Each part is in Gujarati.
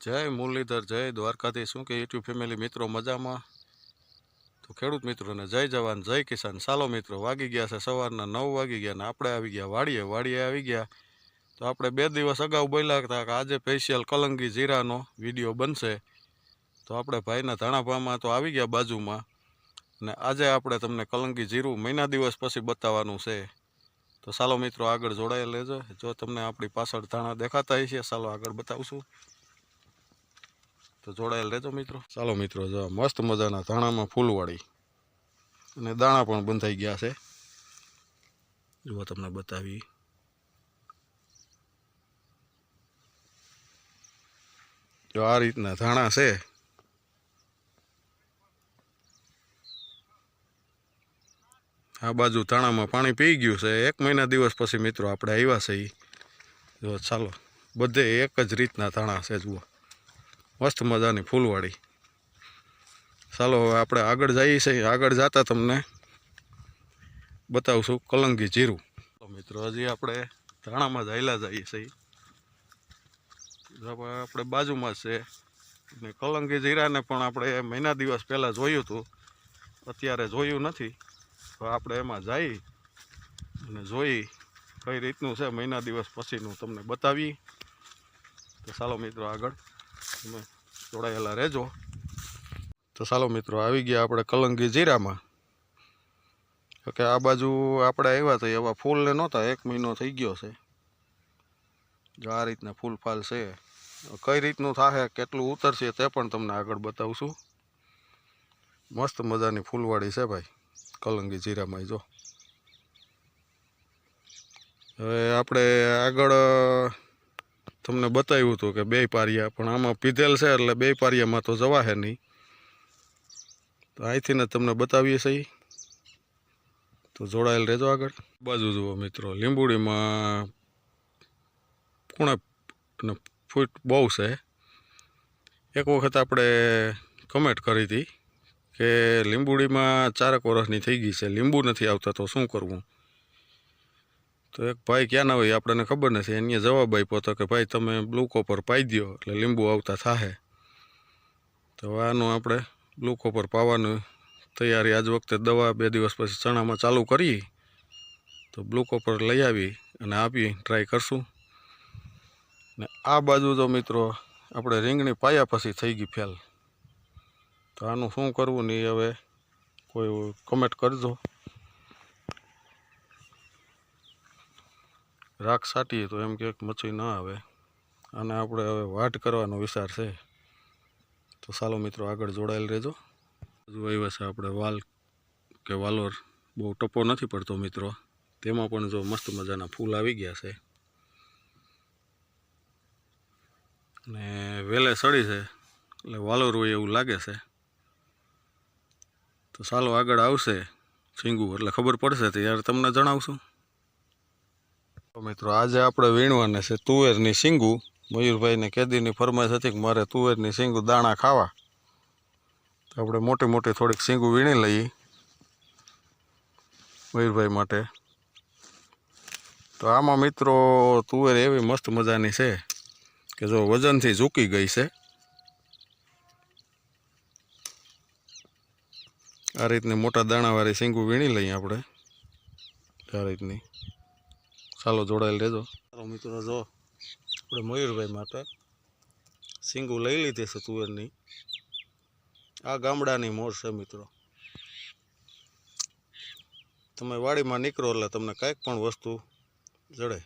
જય મુરલીધર, જય દ્વારકાથી શું કે યુટ્યુબ ફેમિલી મિત્રો, મજામાં? તો ખેડૂત મિત્રોને જય જવાન, જય કિસાન. સાલો મિત્રો, વાગી ગયા છે સવારના નવ વાગી ગયા ને આપણે આવી ગયા વાડીએ. વાડીએ આવી ગયા. તો આપણે બે દિવસ અગાઉ બોલ્યા હતા કે આજે સ્પેશિયલ કલંગી જીરાનો વીડિયો બનશે. તો આપણે ભાઈના ધાણાભામાં તો આવી ગયા બાજુમાં. અને આજે આપણે તમને કલંગી જીરું મહિના દિવસ પછી બતાવવાનું છે. તો સાલો મિત્રો આગળ જોડાયેલ લેજો. જો તમને આપણી પાછળ ધાણા દેખાતા હશે, સાલો આગળ બતાવશું. તો જોડાયેલ રહેજો મિત્રો. ચાલો મિત્રો, જો મસ્ત મજાના ધાણામાં ફૂલવાળી અને દાણા પણ બંધાઈ ગયા છે. જુઓ તમને બતાવી. જો આ રીતના ધાણા છે. આ બાજુ તાણામાં પાણી પી ગયું છે. એક મહિના દિવસ પછી મિત્રો આપણે આવ્યા છે એ જો ચાલો, બધે એક જ રીતના તાણા છે, જુઓ. મસ્ત મજાની ફૂલવાળી. ચાલો હવે આપણે આગળ જઈએ છીએ. આગળ જતા તમને બતાવશું કલંગી જીરું. મિત્રો, હજી આપણે ધાણામાં જ હાલ્યા જઈએ છીએ. આપણે બાજુમાં છે. ને કલંગી જીરાને પણ આપણે મહિના દિવસ પહેલાં જોયું હતું. અત્યારે જોયું નથી. તો આપણે એમાં જઈ અને જોઈ કઈ રીતનું છે મહિના દિવસ પછીનું તમને બતાવી. તો ચાલો મિત્રો આગળ. તમે જોડાયેલા રહેજો. તો ચાલો મિત્રો, આવી ગયા આપણે કલંગી જીરામાં. કે આ બાજુ આપણે આવ્યા તો એવા ફૂલને નહોતા, એક મહિનો થઈ ગયો છે. જો આ રીતના ફૂલ ફાલ છે. કઈ રીતનું થશે કેટલું ઉતરશે તે પણ તમને આગળ બતાવશું. મસ્ત મજાની ફૂલવાળી છે ભાઈ, કલંગી જીરામાં જો. હવે આપણે આગળ તમને બતાવ્યું હતું કે બે પારિયા, પણ આમાં પીધેલ છે એટલે બે પારિયામાં તો જવા હે નહીં. તો અહીંથી ને તમને બતાવીએ છીએ તો જોડાયેલ રહેજો આગળ. બાજુ જુઓ મિત્રો, લીંબુડીમાં ખૂણે ફૂટ બહુ છે. એક વખત આપણે કમેન્ટ કરી હતી કે લીંબુડીમાં ચારક વર્ષની થઈ ગઈ છે, લીંબુ નથી આવતા તો શું કરવું? તો એક ભાઈ ક્યાંના હોય આપણને ખબર નથી. એને જવાબ આપ્યો હતો કે, ભાઈ, તમે બ્લુકો પર પાઈ દો એટલે લીંબુ આવતા થાહે. તો આનું આપણે બ્લુ પર પાવાની તૈયારી આજ વખતે દવા બે દિવસ પછી ચણામાં ચાલુ કરી. તો બ્લુકો પર લઈ આવી અને આપી, ટ્રાય કરશું. ને આ બાજુ તો મિત્રો આપણે રીંગણી પાયા પછી થઈ ગઈ ફેલ. તો આનું શું કરવું નહીં હવે કોઈ કમેન્ટ કરજો. રાખ સાટીએ તો એમ કે મચ્છી ના આવે. અને આપણે હવે વાટ કરવાનો વિચાર છે. તો ચાલો મિત્રો, આગળ જોડાયેલ રહેજો. હજુ આવ્યા છે આપણે વાલ કે વાલોર. બહુ ટપો નથી પડતો મિત્રો. તેમાં પણ જો મસ્ત મજાના ફૂલ આવી ગયા છે. ને વેલે સડી છે. એટલે વાલોર હોય એવું લાગે છે. તો ચાલો આગળ આવશે. સિંગુ એટલે ખબર પડશે ત્યારે તમને જણાવશું. મિત્રો, આજે આપણે વીણવાના છે તુવેરની શીંગું. મયુરભાઈને કેદીની ફરમાઈશ હતી કે મારે તુવેરની શીંગું દાણા ખાવા. તો આપણે મોટી મોટી થોડીક શીંગું વીણી લઈએ મયુરભાઈ માટે. તો આમાં મિત્રો, તુવેર એવી મસ્ત મજાની છે કે જો વજનથી ઝૂકી ગઈ છે. આ રીતની મોટા દાણાવાળી શીંગું વીણી લઈએ આપણે. આ રીતની. ચાલો જોડાયેલ રહેજો. ચાલો મિત્રો જો, આપણે મયુરભાઈ માટે સિંગુ લઈ લીધી છે તુવેરની. આ ગામડાની મોર છે મિત્રો. તમે વાડીમાં નીકળો એટલે તમને કાંઈક પણ વસ્તુ જડે.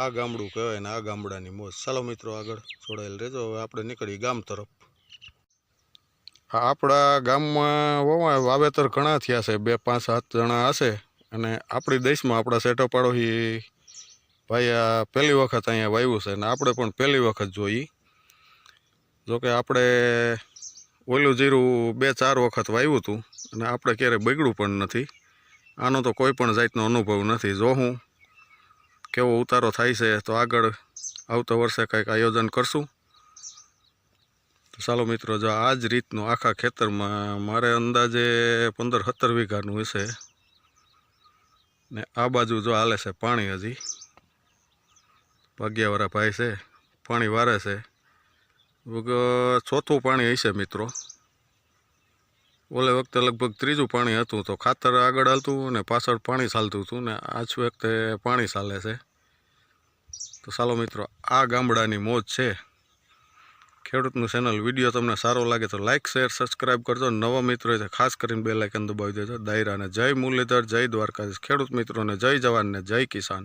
આ ગામડું કહેવાય ને આ ગામડાની મોજ ચાલો મિત્રો આગળ જોડાયેલ રહેજો. હવે આપણે નીકળીએ ગામ તરફ. આપણા ગામમાં વાવેતર ઘણા થયા છે. બે પાંચ સાત જણા હશે. અને આપણી દેશમાં આપણા સેટો પાડોશી ભાઈ આ પહેલી વખત અહીંયા વાવ્યું છે અને આપણે પણ પહેલી વખત જોઈ જોકે આપણે ઓલું જીરું બે ચાર વખત વાવ્યું હતું અને આપણે ક્યારેય બગડ્યું પણ નથી. આનો તો કોઈ પણ જાતનો અનુભવ નથી. જો હું કેવો ઉતારો થાય છે તો આગળ આવતા વર્ષે કંઈક આયોજન કરશું. તો ચાલો મિત્રો, જો આ જ રીતનું આખા ખેતરમાં, મારે અંદાજે પંદર સત્તર વીઘાનું હશે. ને આ બાજુ જો હાલે છે પાણી હજી. પગ્યાવાળા ભાઈ છે, પાણી વારે છે. ચોથું પાણી હશે મિત્રો. ઓલે વખતે લગભગ ત્રીજું પાણી હતું તો ખાતર આગળ હાલતું ને પાછળ પાણી ચાલતું હતું ને આછું વખતે પાણી ચાલે છે. તો ચાલો મિત્રો, આ ગામડાની મોજ છે. ખેડૂતનું ચેનલ વીડિયો તમને સારો લાગે તો લાઇક શેર સબસ્ક્રાઇબ કરજો. નવા મિત્રો છે ખાસ કરીને બે લાઇકન દબાવી દેજો. દાયરાને જય મુરલીધર, જય દ્વારકાધીશ. ખેડૂત મિત્રોને જય જવાનને જય કિસાન.